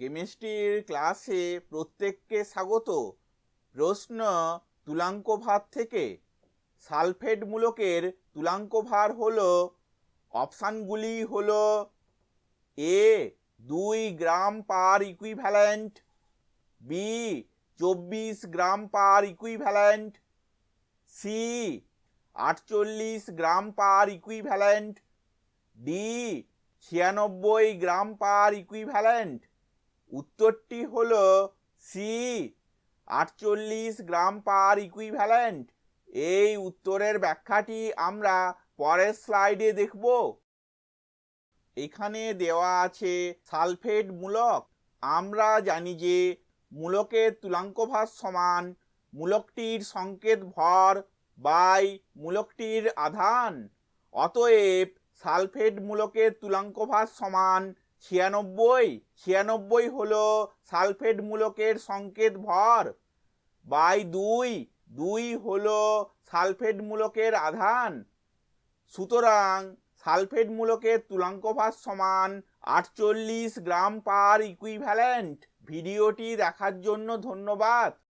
কেমিস্ট্রির ক্লাসে প্রত্যেককে স্বাগত। প্রশ্ন তুলাঙ্ক ভার থেকে। সালফেট মূলকের তুলাঙ্ক ভার হলো, অপশানগুলি হল এ, দুই গ্রাম পার ইকুইভ্যালেন্ট বি, চব্বিশ গ্রাম পার ইকুইভ্যালেন্ট সি, আটচল্লিশ গ্রাম পার ইকুইভ্যালেন্ট ডি, ছিয়ানব্বই গ্রাম পার ইকুইভ্যালেন্ট উত্তরটি হল সি, আটচল্লিশ গ্রাম পার ইকুইভ্যালেন্ট এই উত্তরের ব্যাখ্যাটি আমরা পরের স্লাইডে দেখব। এখানে দেওয়া আছে সালফেট মূলক। আমরা জানি যে মূলকের তুলাঙ্ক ভার সমান মূলকটির সংকেত ভর বাই মূলকটির আধান। অতএব সালফেট মূলকের তুলাঙ্ক ভার সমান ছিয়ানব্বই ছিয়ানব্বই হলো সালফেট মূলকের সংকেত ভর বাই দুই দুই হলো সালফেট মূলকের আধান। সুতরাং সালফেট মূলকের তুলাঙ্ক ভার সমান আটচল্লিশ গ্রাম পার ইকুইভ্যালেন্ট ভিডিওটি দেখার জন্য ধন্যবাদ।